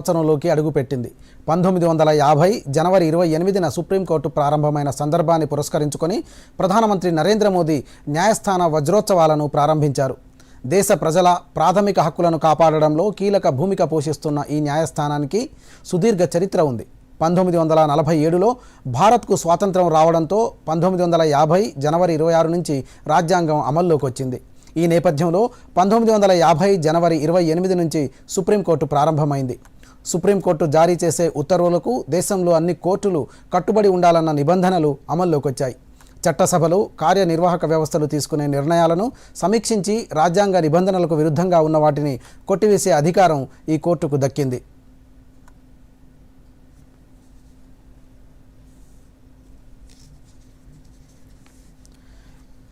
సంవత్సరంలోకి అడుగుపెట్టింది. పంతొమ్మిది వందల యాభై జనవరి ఇరవై ఎనిమిదిన సుప్రీంకోర్టు ప్రారంభమైన సందర్భాన్ని పురస్కరించుకొని ప్రధానమంత్రి నరేంద్ర మోదీ న్యాయస్థాన వజ్రోత్సవాలను ప్రారంభించారు. దేశ ప్రజల ప్రాథమిక హక్కులను కాపాడడంలో కీలక భూమిక పోషిస్తున్న ఈ న్యాయస్థానానికి సుదీర్ఘ చరిత్ర ఉంది. పంతొమ్మిది వందల నలభై ఏడులో భారత్కు స్వాతంత్రం రావడంతో పంతొమ్మిది వందల యాభై జనవరి ఇరవై ఆరు నుంచి రాజ్యాంగం అమల్లోకి వచ్చింది. ఈ నేపథ్యంలో పంతొమ్మిది వందల యాభై జనవరి ఇరవై ఎనిమిది నుంచి సుప్రీంకోర్టు ప్రారంభమైంది. సుప్రీంకోర్టు జారీ చేసే ఉత్తర్వులకు దేశంలో అన్ని కోర్టులు కట్టుబడి ఉండాలన్న నిబంధనలు అమల్లోకి వచ్చాయి చట్టసభలు కార్యనిర్వాహక వ్యవస్థలు తీసుకునే నిర్ణయాలను సమీక్షించి రాజ్యాంగ నిబంధనలకు విరుద్ధంగా ఉన్న వాటిని కొట్టివేసే అధికారం ఈ కోర్టుకు దక్కింది.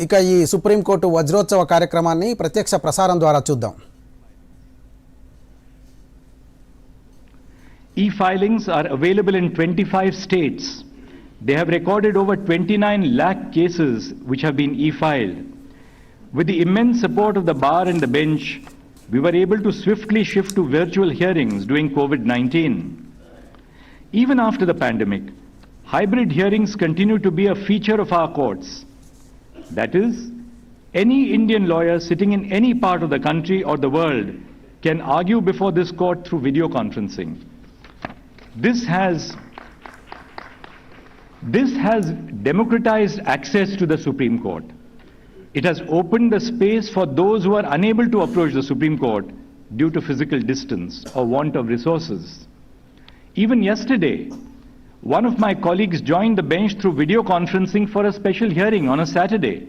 ఇక ఈ సుప్రీంకోర్టు వజ్రోత్సవ కార్యక్రమాన్ని ప్రత్యక్ష ప్రసారం ద్వారా చూద్దాం. E-filings are available in 25 states. They have recorded over 29 lakh cases which have been e-filed. With the immense support of the bar and the bench, we were able to swiftly shift to virtual hearings during COVID-19. Even after the pandemic, hybrid hearings continue to be a feature of our courts. That is, any Indian lawyer sitting in any part of the country or the world can argue before this court through video conferencing. This has this has democratized access to the Supreme Court. It has opened the space for those who are unable to approach the Supreme Court due to physical distance or want of resources. Even yesterday, one of my colleagues joined the bench through video conferencing for a special hearing on a Saturday.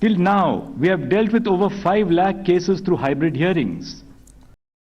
Till now, we have dealt with over 5 lakh cases through hybrid hearings.